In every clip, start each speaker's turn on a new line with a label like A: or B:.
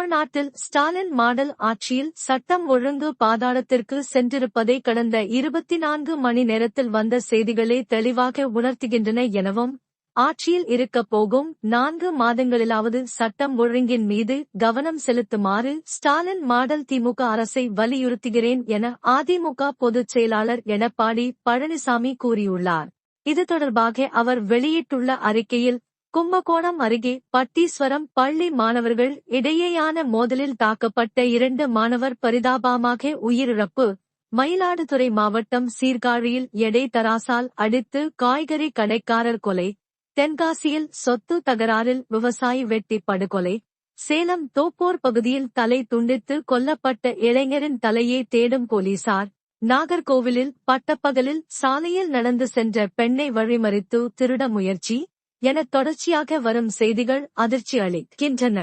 A: தமிழ்நாட்டில் ஸ்டாலின் மாடல் ஆட்சியில் சட்டம் ஒழுங்கு பாதாளத்திற்கு சென்றிருப்பதை கடந்த இருபத்தி நான்கு மணி நேரத்தில் வந்த செய்திகளே தெளிவாக உணர்த்துகின்றன எனவும் ஆட்சியில் இருக்கப் போகும் நான்கு மாதங்களிலாவது சட்டம் ஒழுங்கின் மீது கவனம் செலுத்துமாறு ஸ்டாலின் மாடல் திமுக அரசை வலியுறுத்துகிறேன் என அதிமுக பொதுச் செயலாளர் எடப்பாடி பழனிசாமி கூறியுள்ளார். இது தொடர்பாக அவர் வெளியிட்டுள்ள அறிக்கையில் கும்பகோணம் அருகே பட்டீஸ்வரம் பள்ளி மாணவர்கள் இடையேயான மோதலில் தாக்கப்பட்ட இரண்டு மாணவர் பரிதாபமாக உயிரிழப்பு. மயிலாடுதுறை மாவட்டம் சீர்காழியில் எடை தராசால் அடித்து காய்கறி கடைக்காரர் கொலை. தென்காசியில் சொத்து தகராறில் விவசாயி வெட்டி படுகொலை. சேலம் தோப்போர் பகுதியில் தலை துண்டித்து கொல்லப்பட்ட இளைஞரின் தலையை தேடும் போலீசார். நாகர்கோவிலில் பட்டப்பகலில் சாலையில் நடந்து சென்ற பெண்ணை வழிமறித்து திருட முயற்சி. என தொடர்ச்சியாக வரும் செய்திகள் அதிர்ச்சி அளிக்கின்றன.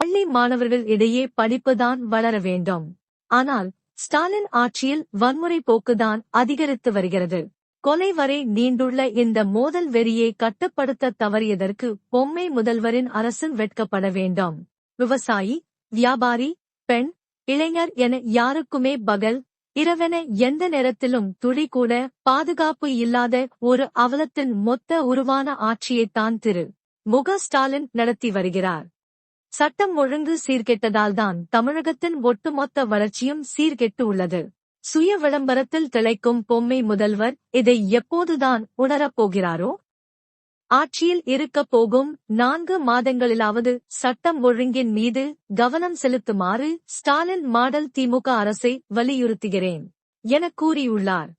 A: பள்ளி மாணவர்கள் இடையே படிப்புதான் வளர வேண்டும். ஆனால் ஸ்டாலின் ஆட்சியில் வன்முறை போக்குதான் அதிகரித்து வருகிறது. கொலை வரை நீண்டுள்ள இந்த மோதல் வெறியை கட்டுப்படுத்த தவறியதற்கு பொம்மை முதல்வரின் அரசன் வெட்கப்பட வேண்டும். விவசாயி வியாபாரி பெண் இளைஞர் என யாருக்குமே பகல் இரவென எந்த நேரத்திலும் துளி கூட பாதுகாப்பு இல்லாத ஒரு அவலத்தின் மொத்த உருவான ஆட்சியைத்தான் திரு. முக ஸ்டாலின் நடத்தி வருகிறார். சட்டம் ஒழுங்கு சீர்கெட்டதால்தான் தமிழகத்தின் ஒட்டுமொத்த வளர்ச்சியும் சீர்கெட்டு உள்ளது. சுய விளம்பரத்தில் திளைக்கும் பொம்மை முதல்வர் இதை எப்போதுதான் உணரப்போகிறாரோ ஆட்சியில் இருக்கப் போகும் நான்கு மாதங்களிலாவது சட்டம் ஒழுங்கின் மீது கவனம் செலுத்துமாறு ஸ்டாலின் மாடல் திமுக அரசை வலியுறுத்துகிறேன் என கூறியுள்ளார்.